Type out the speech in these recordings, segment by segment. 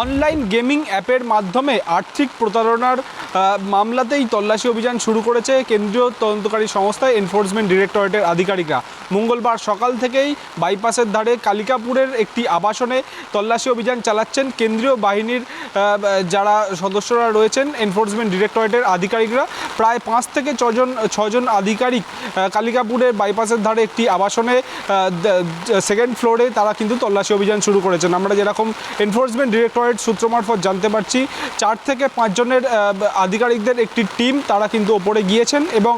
Online gaming অ্যাপের মাধ্যমে আর্থিক প্রতারণার মামলাতেই তল্লাশি অভিযান শুরু করেছে কেন্দ্রীয় তদন্তকারী সংস্থা এনফোর্সমেন্ট ডিরেক্টরেটের আধিকারিকরা। মঙ্গলবার সকাল থেকেই বাইপাসের ধারে কালিকাপুরের একটি আবাসনে তল্লাশি অভিযান চালাচ্ছেন কেন্দ্রীয় বাহিনীর যারা সদস্যরা রয়েছেন এনফোর্সমেন্ট ডিরেক্টরেটের আধিকারিকরা। প্রায় পাঁচ থেকে ছজন ছজন আধিকারিক কালিকাপুরের বাইপাসের ধারে একটি আবাসনে সেকেন্ড ফ্লোরে তারা কিন্তু তল্লাশি অভিযান শুরু করেছেন। আমরা যেরকম এনফোর্সমেন্ট ডিরেক্টরেট সূত্র মারফত জানতে পারছি, চার থেকে পাঁচজনের আধিকারিকদের একটি টিম তারা কিন্তু ওপরে গিয়েছেন এবং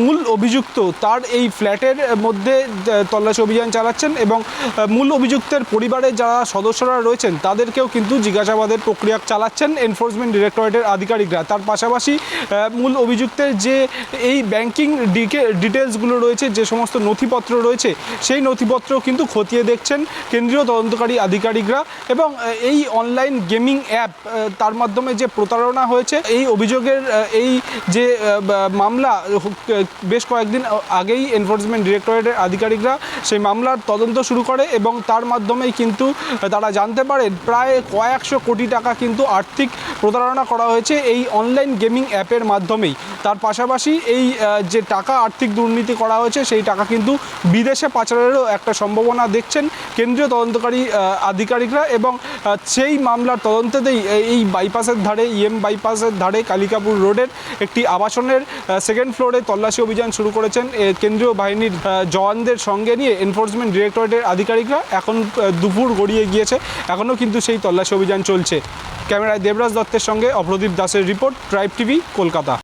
মূল অভিযুক্ত তার এই ফ্ল্যাটের মধ্যে তল্লাশি অভিযান চালাচ্ছেন এবং মূল অভিযুক্তের পরিবারে যারা সদস্যরা রয়েছেন তাদেরকেও কিন্তু জিজ্ঞাসাবাদের প্রক্রিয়া চালাচ্ছেন এনফোর্সমেন্ট ডিরেক্টরেটের আধিকারিকরা। তার পাশাপাশি মূল অভিযুক্তের যে এই ব্যাংকিং ডিটেলসগুলো রয়েছে, যে সমস্ত নথিপত্র রয়েছে, সেই নথিপত্র কিন্তু খতিয়ে দেখছেন কেন্দ্রীয় তদন্তকারী আধিকারিকরা এবং এই অনলাইন গেমিং অ্যাপ তার মাধ্যমে যে প্রতারণা হয়েছে, এই অভিযোগের এই যে মামলা বেশ কয়েকদিন আগেই এনফোর্সমেন্ট ডিরেক্টরেটের আধিকারিকরা সেই মামলার তদন্ত শুরু করে এবং তার মাধ্যমেই কিন্তু তারা জানতে পারেন প্রায় কয়েকশো কোটি টাকা কিন্তু আর্থিক প্রতারণা করা হয়েছে এই অনলাইন গেমিং অ্যাপের মাধ্যমেই তার পাশাপাশি এই যে টাকা আর্থিক দুর্নীতি করা হয়েছে, সেই টাকা কিন্তু বিদেশে পাচারেরও একটা সম্ভাবনা দেখছেন কেন্দ্রীয় তদন্তকারী আধিকারিকরা এবং সেই মামলার তদন্তেতেই এই বাইপাসের ধারে, ইএম বাইপাসের ধারে কালিকাপুর রোডের একটি আবাসনের সেকেন্ড ফ্লোরে তল্লাশি অভিযান শুরু করেছেন কেন্দ্রীয় বাহিনীর জওয়ানদের সঙ্গে নিয়ে এনফোর্সমেন্ট ডিরেক্টরেটের আধিকারিকরা। এখন দুপুর গড়িয়ে গিয়েছে, এখনও কিন্তু সেই তল্লাশি অভিযান চলছে। ক্যামেরায় দেবরাজ দত্তের সঙ্গে অপ্রদীপ দাসের রিপোর্ট ট্রাইব টিভি কলকাতা।